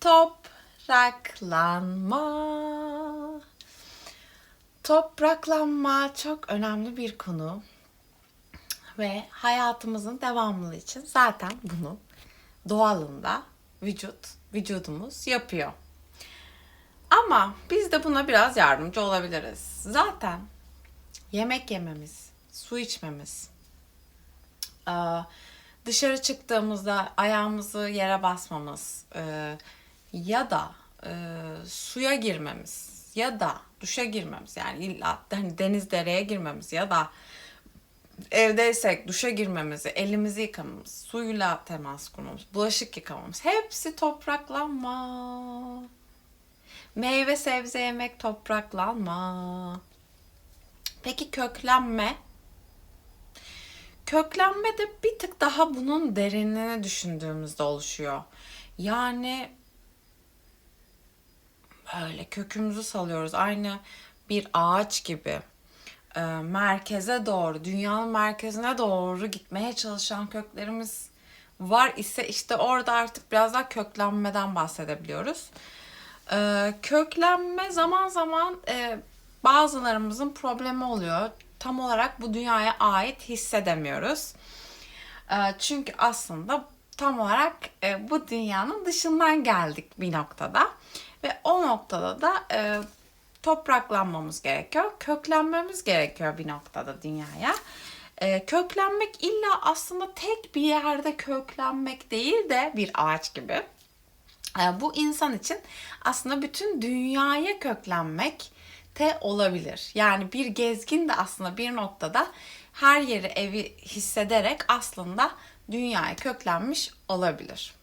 Topraklanma. Topraklanma çok önemli bir konu ve hayatımızın devamlılığı için zaten bunu doğalında vücut, vücudumuz yapıyor. Ama biz de buna biraz yardımcı olabiliriz. Zaten yemek yememiz, su içmemiz, dışarı çıktığımızda ayağımızı yere basmamız ya da eee, suya girmemiz ya da duşa girmemiz yani illa hani deniz dereye girmemiz ya da evdeysek duşa girmemizi, elimizi yıkamamız, suyla temas kurmamız, bulaşık yıkamamız hepsi topraklanma. Meyve sebze yemek topraklanma. Peki köklenme? Köklenme de bir tık daha bunun derinliğini düşündüğümüzde oluşuyor. Yani böyle kökümüzü salıyoruz. Aynı bir ağaç gibi. Ee, merkeze doğru, dünyanın merkezine doğru gitmeye çalışan köklerimiz var ise işte orada artık biraz daha köklenmeden bahsedebiliyoruz. Ee, köklenme zaman zaman e, bazılarımızın problemi oluyor. Tam olarak bu dünyaya ait hissedemiyoruz. Ee, çünkü aslında tam olarak e, bu dünyanın dışından geldik bir noktada. Ve o noktada da e, topraklanmamız gerekiyor. Köklenmemiz gerekiyor bir noktada dünyaya. E, köklenmek illa aslında tek bir yerde köklenmek değil de bir ağaç gibi. E, bu insan için aslında bütün dünyaya köklenmek de olabilir. Yani bir gezgin de aslında bir noktada her yeri evi hissederek aslında dünyaya köklenmiş olabilir.